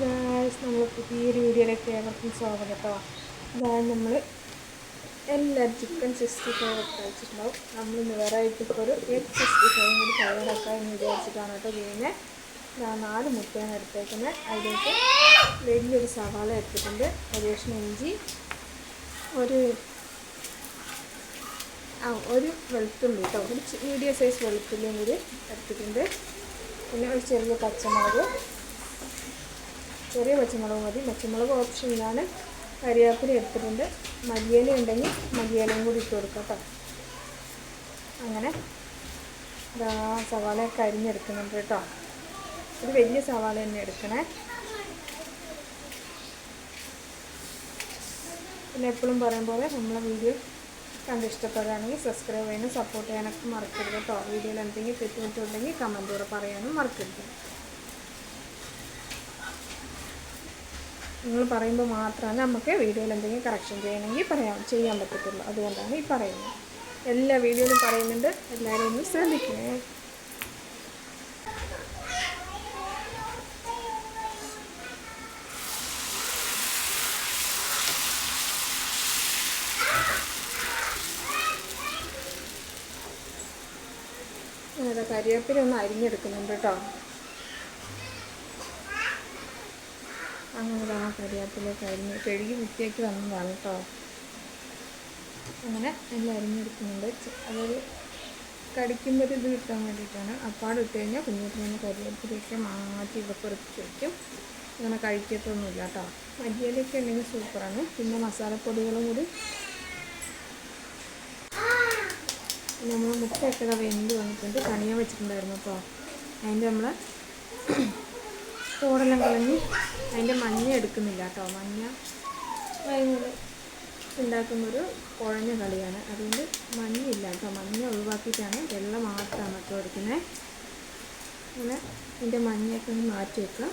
Guys നമ്മൾ പുതിയൊരു വീഡിയോയിലേക്ക് ഏവർക്കും സ്വാഗതം കേട്ടോ. അതായത് നമ്മൾ എല്ലാവരും ചിക്കൻ സിക്സ്റ്റി ഫൈവ് ഒക്കെ കഴിച്ചിട്ടുണ്ടാവും നമ്മളിന്ന് ഇപ്പോൾ ഒരു എഗ് സിക്സ്റ്റി ഫൈവും കൂടി തയ്യാറാക്കാൻ വിചാരിച്ചിട്ടാണ് കേട്ടോ ചെയ്യുന്നത് ഞാൻ നാല് മുട്ടയാണ് എടുത്തേക്കുന്നത്. അതിലേക്ക് വലിയൊരു സവാള എടുത്തിട്ടുണ്ട്. ഒരു ഇഞ്ചി ഒരു ആ ഒരു വെളുത്തുള്ളി കേട്ടോ. ഒരു മീഡിയം സൈസ് വെളുത്തുള്ളിയും കൂടി എടുത്തിട്ടുണ്ട്. പിന്നെ ഒരു ചെറിയ പച്ചമുളക് ചെറിയ പച്ചമുളക് മതി. പച്ചമുളക് ഓപ്ഷനിലാണ് കരിയാപ്പിലി എടുത്തിട്ടുണ്ട്. മല്ലിയില ഉണ്ടെങ്കിൽ മല്ലിയിലയും കൂടി ഇട്ട് കൊടുക്കാം കേട്ടോ. അങ്ങനെ ഇതാ സവാളയൊക്കെ അരിഞ്ഞെടുക്കുന്നുണ്ട് കേട്ടോ. ഒരു വലിയ സവാള തന്നെ എടുക്കണേ. പിന്നെ എപ്പോഴും പറയും പോലെ നമ്മളെ വീഡിയോ കണ്ട് ഇഷ്ടപ്പെടുകയാണെങ്കിൽ സബ്സ്ക്രൈബ് ചെയ്യാനും സപ്പോർട്ട് ചെയ്യാനൊക്കെ മറക്കരുത് കേട്ടോ. വീഡിയോയിൽ എന്തെങ്കിലും തെറ്റുപറ്റുണ്ടെങ്കിൽ കമന്റൂടെ പറയാനും മറക്കരുത്. നിങ്ങൾ പറയുമ്പോൾ മാത്രമാണ് നമുക്ക് വീഡിയോയിൽ എന്തെങ്കിലും കറക്ഷൻ ചെയ്യണമെങ്കിൽ പറയാം ചെയ്യാൻ പറ്റത്തുള്ളൂ. അതുകൊണ്ടാണ് ഈ പറയുന്നത്. എല്ലാ വീഡിയോയിലും പറയുന്നുണ്ട്. എല്ലാവരും ഒന്ന് ശ്രദ്ധിക്കണേ. കരിവേപ്പില ഒന്ന് അരിഞ്ഞെടുക്കുന്നുണ്ട് കേട്ടോ. അങ്ങനെ ആ കരിവേപ്പിലേക്ക് അരിഞ്ഞ് കഴുകി വൃത്തിയാക്കി വന്നതാണ് കേട്ടോ അങ്ങനെ എല്ലാം അരിഞ്ഞെടുക്കുന്നുണ്ട്. അതൊരു കടിക്കുമ്പോൾ ഇത് കിട്ടാൻ വേണ്ടിയിട്ടാണ്. അപ്പാട് ഇട്ട് കഴിഞ്ഞാൽ കുഞ്ഞിട്ടിങ്ങനെ കരിയാത്തിലേക്ക് മാറ്റി ഇതൊക്കെ ഉറപ്പിച്ച് വയ്ക്കും അങ്ങനെ കഴിക്കത്തൊന്നുമില്ല കേട്ടോ മല്ലിയിലൊക്കെ ഉണ്ടെങ്കിൽ സൂപ്പറാണ്. പിന്നെ മസാലപ്പൊടികളും കൂടി. നമ്മൾ മുട്ടയൊക്കെ വെന്ത് വന്നിട്ടുണ്ട്. കണിയാൻ വെച്ചിട്ടുണ്ടായിരുന്നു കേട്ടോ അതിന്റെ നമ്മൾ തോടെല്ലാം കളഞ്ഞ് അതിന്റെ മഞ്ഞ എടുക്കുന്നില്ല കേട്ടോ. മഞ്ഞ ഭയങ്കര ഉണ്ടാക്കുന്നൊരു കുഴഞ്ഞ കളിയാണ്. അതുകൊണ്ട് മഞ്ഞയില്ല കേട്ടോ. മഞ്ഞ ഒഴിവാക്കിയിട്ടാണ് വെള്ളം മാത്രമാണ് കേട്ടോ എടുക്കുന്നത് അങ്ങനെ ഇതിന്റെ മഞ്ഞയൊക്കെ ഒന്ന് മാറ്റി വെക്കാം.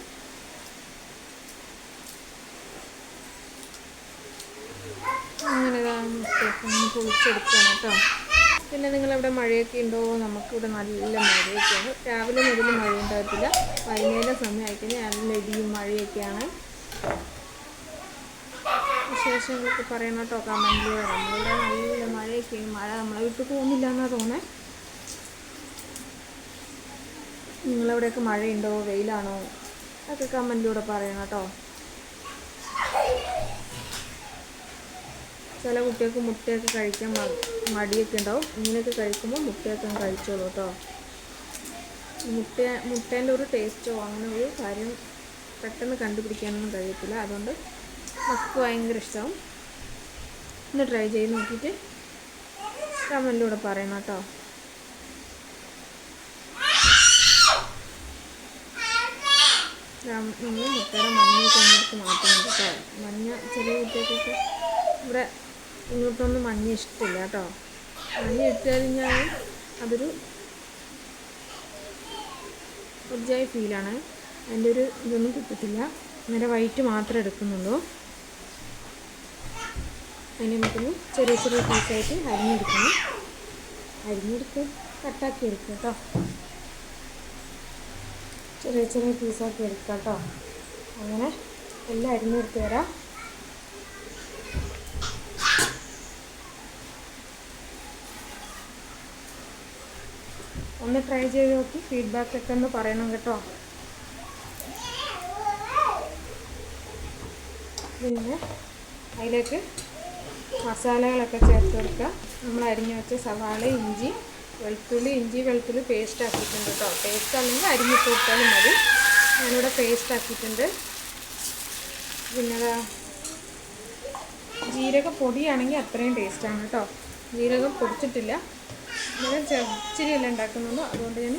അങ്ങനെ ഇതാ ഒന്ന് പൊളിച്ചെടുക്കണം കേട്ടോ. പിന്നെ നിങ്ങളവിടെ മഴയൊക്കെ ഉണ്ടോ? നമുക്കിവിടെ നല്ല മഴയൊക്കെയാണ്. രാവിലെ മുതൽ മഴ ഉണ്ടാകത്തില്ല. വൈകുന്നേരം സമയമായിക്കഴിഞ്ഞാൽ നല്ല ഇടിയും മഴയൊക്കെയാണ്. വിശേഷങ്ങളൊക്കെ പറയണം കേട്ടോ. കമന്റിൽ നമ്മളിവിടെ നല്ല മഴയൊക്കെയാണ്. മഴ നമ്മളെ വീട്ടിൽ പോകുന്നില്ല എന്നാണ് തോന്നേ. നിങ്ങളവിടെയൊക്കെ മഴയുണ്ടോ? വെയിലാണോ? അതൊക്കെ കമന്റിലൂടെ പറയണം കേട്ടോ. ചില കുട്ടികൾക്ക് മുട്ടയൊക്കെ കഴിക്കാൻ മടിയൊക്കെ ഉണ്ടാവും. ഇങ്ങനെയൊക്കെ കഴിക്കുമ്പോൾ മുട്ടയൊക്കെ കഴിച്ചോളൂ കേട്ടോ. മുട്ട മുട്ടേന്റെ ഒരു ടേസ്റ്റോ അങ്ങനെ ഒരു കാര്യം പെട്ടെന്ന് കണ്ടുപിടിക്കാനൊന്നും കഴിയത്തില്ല. അതുകൊണ്ട് മക്കൾക്ക് ഭയങ്കര ഇഷ്ടമാവും. ഒന്ന് ട്രൈ ചെയ്ത് നോക്കിയിട്ട് കമന്റിലൂടെ പറയണം കേട്ടോ. നമ്മൾ മുട്ടയുടെ മഞ്ഞ അങ്ങോട്ട് മാറ്റുന്നുണ്ട് കേട്ടോ. മഞ്ഞ ചെറിയ കുട്ടികൾക്കൊക്കെ ഇവിടെ ഇങ്ങോട്ടൊന്നും മഞ്ഞ ഇഷ്ടമില്ല കേട്ടോ. മഞ്ഞ ഇട്ട് കഴിഞ്ഞാൽ അതൊരു ഒറിജായി ഫീലാണ് അതിന്റെ ഒരു ഇതൊന്നും കിട്ടത്തില്ല. നേരെ വൈറ്റ് മാത്രമേ എടുക്കുന്നുള്ളൂ. അതിന് നമുക്കൊന്ന് ചെറിയ ചെറിയ പീസായിട്ട് അരിഞ്ഞെടുക്കണം. അരിഞ്ഞെടുത്ത് കട്ടാക്കി എടുക്കുക കേട്ടോ. ചെറിയ ചെറിയ പീസാക്കി എടുക്കാം കേട്ടോ. അങ്ങനെ എല്ലാം അരിഞ്ഞെടുത്ത് തരാം ഒന്ന് ട്രൈ ചെയ്ത് നോക്കി. ഫീഡ്ബാക്ക് ഒക്കെ ഒന്ന് പറയണം കേട്ടോ. പിന്നെ അതിലേക്ക് മസാലകളൊക്കെ ചേർത്ത് കൊടുക്കുക. നമ്മൾ അരിഞ്ഞു വെച്ച സവാള ഇഞ്ചി വെളുത്തുള്ളി ഇഞ്ചി വെളുത്തുള്ളി പേസ്റ്റ് ആക്കിയിട്ടുണ്ട് കേട്ടോ. പേസ്റ്റ് അല്ലെങ്കിൽ അരിഞ്ഞിട്ട് കൊടുത്താലും മതി. ഞാനിവിടെ പേസ്റ്റ് ആക്കിയിട്ടുണ്ട്. പിന്നെ ജീരക പൊടിയാണെങ്കിൽ അത്രയും ടേസ്റ്റാണ് കേട്ടോ. ജീരകം പൊടിച്ചിട്ടില്ല. ഞാൻ ഇച്ചിരിയല്ല ഉണ്ടാക്കുന്നുള്ളൂ. അതുകൊണ്ട് ഞാൻ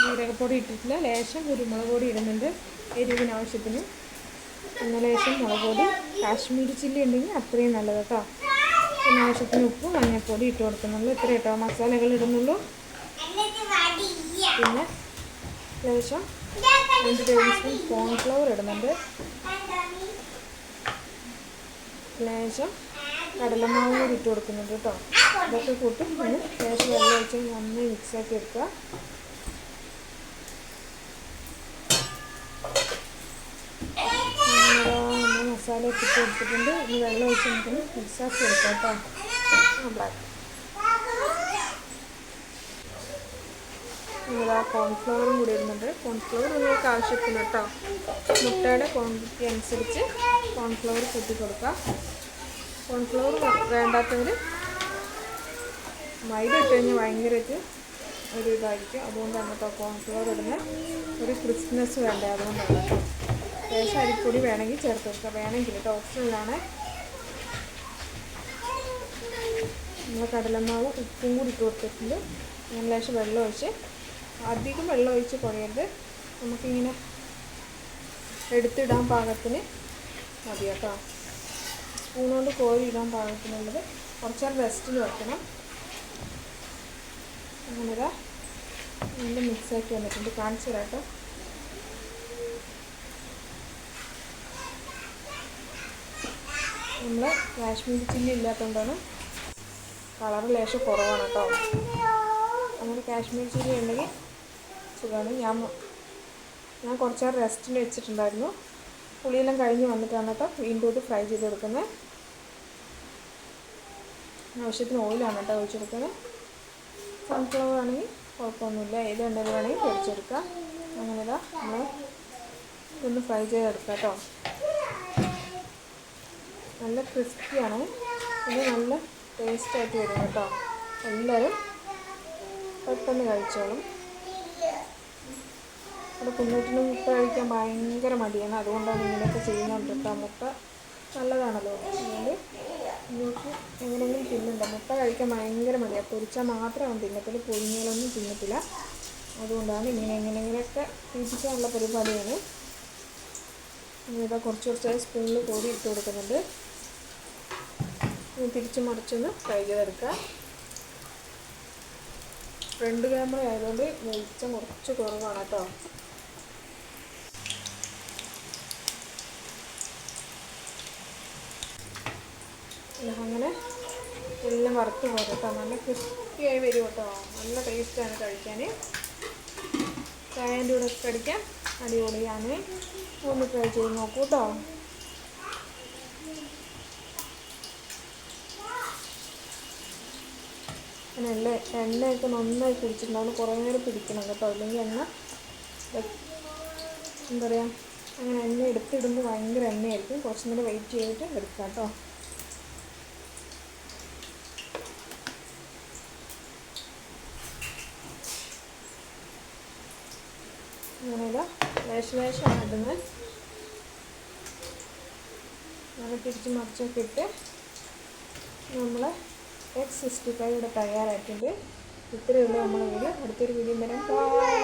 ജീരകപ്പൊടി ഇട്ടിട്ടില്ല. ലേശം കുരുമുളക് പൊടി ഇടുന്നുണ്ട് എരിവിന് ആവശ്യത്തിന്. പിന്നെ ലേശം മുളക് പൊടി കാശ്മീരി ചില്ലി ഉണ്ടെങ്കിൽ അത്രയും നല്ലത് കേട്ടോ. പിന്നെ ആവശ്യത്തിന് ഉപ്പ് മഞ്ഞൾപ്പൊടി ഇട്ട് കൊടുക്കുന്നുള്ളൂ. ഇത്ര കേട്ടോ മസാലകൾ ഇടുന്നുള്ളൂ. പിന്നെ ലേശം രണ്ട് ടേബിൾ സ്പൂൺ കോൺഫ്ലവർ ഇടുന്നുണ്ട്. ലേശം കടലമാവ് കൂടി ഇട്ട് കൊടുക്കുന്നുണ്ട് കേട്ടോ. ഇതൊക്കെ കൂട്ടി ഒന്ന് ലേശം വെള്ളം ഒഴിച്ച് നന്നായി മിക്സാക്കി എടുക്കുക. മസാല ഒക്കെ ഇട്ട് കൊടുത്തിട്ടുണ്ട്. ഇനി വെള്ളം ഒഴിച്ച് നമുക്കൊന്ന് മിക്സാക്കി എടുക്കാം കേട്ടോ. ബ്ലാക്ക് ഇതാ കോൺഫ്ലവറും കൂടി ഇടുന്നുണ്ട്. കോൺഫ്ലവർ നിങ്ങൾക്ക് ആവശ്യത്തിന് കേട്ടോ. മുട്ടയുടെ ക്വാണ്ടിറ്റി അനുസരിച്ച് കോൺഫ്ലവർ കൂട്ടി കൊടുക്കുക കോൺഫ്ലവർ വേണ്ടാത്തവർ മൈദ ഇട്ട് കഴിഞ്ഞാൽ ഭയങ്കരമായിട്ട് ഒരു ഇതായിരിക്കും അതുകൊണ്ടാണ് കേട്ടോ കോൺഫ്ലവർ ഇടുന്ന ഒരു ക്രിസ്മസ് വേണ്ടേ അതുകൊണ്ടാണ് കേട്ടോ. ലേശം അരിപ്പൊടി വേണമെങ്കിൽ ചേർത്ത് വെക്കാം. വേണമെങ്കിൽ കേട്ടോ ഓപ്ഷനിലാണ് നമ്മൾ കടലമാവ് ഉപ്പും കൂടി ഇട്ട് കൊടുത്തിട്ടുണ്ട്. ഞാൻ ലേശം വെള്ളം ഒഴിച്ച് അധികം വെള്ളം ഒഴിച്ച് കുഴയരുത് നമുക്കിങ്ങനെ എടുത്തിടാൻ പാകത്തിന് മതി കേട്ടോ. സ്പൂൺ കൊണ്ട് കോരി ഇടാൻ പാകത്തിനുള്ളത് കുറച്ചേരം റെസ്റ്റിൽ വെക്കണം. അങ്ങനെ ഇതാ നല്ല മിക്സാക്കി വന്നിട്ടുണ്ട്. കാണിച്ചു തരാം കേട്ടോ നമ്മൾ കാശ്മീരി ചില്ലി ഇല്ലാത്തതുകൊണ്ടാണ് കളർ ലേശം കുറവാണ് കേട്ടോ. അങ്ങനെ കാശ്മീരി ചില്ലി ഉണ്ടെങ്കിൽ സുഖമാണ് ഞാൻ ഞാൻ കുറച്ച് നേരം റെസ്റ്റിന് വെച്ചിട്ടുണ്ടായിരുന്നു. പുളിയെല്ലാം കഴിഞ്ഞ് വന്നിട്ടാണ് കേട്ടോ വീണ്ടും ഇത് ഫ്രൈ ചെയ്ത് കൊടുക്കുന്നത്. ആവശ്യത്തിന് ഓയിലാണ് കേട്ടോ ഒഴിച്ചെടുക്കുന്നത്. സൺഫ്ലവർ ആണെങ്കിൽ കുഴപ്പമൊന്നുമില്ല. ഏത് എണ്ണയിൽ വേണമെങ്കിൽ പൊരിച്ചെടുക്കാം അങ്ങനെ ഇതാ നമ്മൾ ഇതൊന്ന് ഫ്രൈ ചെയ്തെടുക്കാം കേട്ടോ. നല്ല ക്രിസ്പിയാണ് ഇത് നല്ല ടേസ്റ്റായിട്ട് വരും കേട്ടോ. എല്ലാവരും പെട്ടെന്ന് കഴിച്ചോളും. ഇവിടെ കുഞ്ഞുട്ടിന് മുട്ട കഴിക്കാൻ ഭയങ്കര മടിയാണ്. അതുകൊണ്ടാണ് ഇങ്ങനെയൊക്കെ ചെയ്യുന്നുണ്ട് കേട്ടോ മുട്ട നല്ലതാണല്ലോ. അതുകൊണ്ട് കുഞ്ഞുട്ടി എങ്ങനെയെങ്കിലും തിന്നണ്ട. മുട്ട കഴിക്കാൻ ഭയങ്കര മതിയാണ് പൊരിച്ചാൽ മാത്രമാണ് തിന്നത്തില്ല പൊരിഞ്ഞാലൊന്നും തിന്നത്തില്ല. അതുകൊണ്ടാണ് ഇങ്ങനെ എങ്ങനെയെങ്കിലുമൊക്കെ തീറ്റിക്കാനുള്ള പരിപാടിയാണ്. ഇതാ കുറച്ച് കുറച്ചായി സ്പൂണിൽ കോരി ഇട്ട് കൊടുക്കുന്നുണ്ട്. തിരിച്ച് മറിച്ചൊന്ന് ഫ്രൈ ചെയ്തെടുക്കുക ഫ്രണ്ട് ക്യാമറ ആയതുകൊണ്ട് വെളിച്ചം കുറച്ച് കുറവാണ് കേട്ടോ. അങ്ങനെ എല്ലാം വറുത്ത് പോരും കേട്ടോ നല്ല ക്രിസ്പിയായി വരും കേട്ടോ. നല്ല ടേസ്റ്റാണ് കഴിക്കാൻ ചായന്റെ കൂടെ കടിക്കാം. അടിപൊളിയാണ്. ഒന്ന് ട്രൈ ചെയ്ത് നോക്കൂ കേട്ടോ എണ്ണ എണ്ണയൊക്കെ നന്നായി പിടിച്ചിട്ടുണ്ടാവും കുറേ നേരം പിടിക്കണം കേട്ടോ. അല്ലെങ്കിൽ എണ്ണ എന്താ പറയുക അങ്ങനെ എണ്ണ എടുത്തിടുമ്പോൾ ഭയങ്കര എണ്ണയായിരിക്കും. കുറച്ച് നേരം വെയിറ്റ് ചെയ്തിട്ട് എടുക്കാം കേട്ടോ അങ്ങനെ ലേശം ലേശമാണ് ഇടുന്നത് അങ്ങനെ തിരിച്ച് മറിച്ചൊക്കെ ഇട്ട് നമ്മൾ എക്സ് സിക്സ്റ്റി ഫൈവ് ഇവിടെ തയ്യാറായിട്ടുണ്ട്. ഇത്രയേ ഉള്ളൂ നമ്മളെ വീഡിയോ. അടുത്തൊരു വീഡിയോ വരാം. ബൈ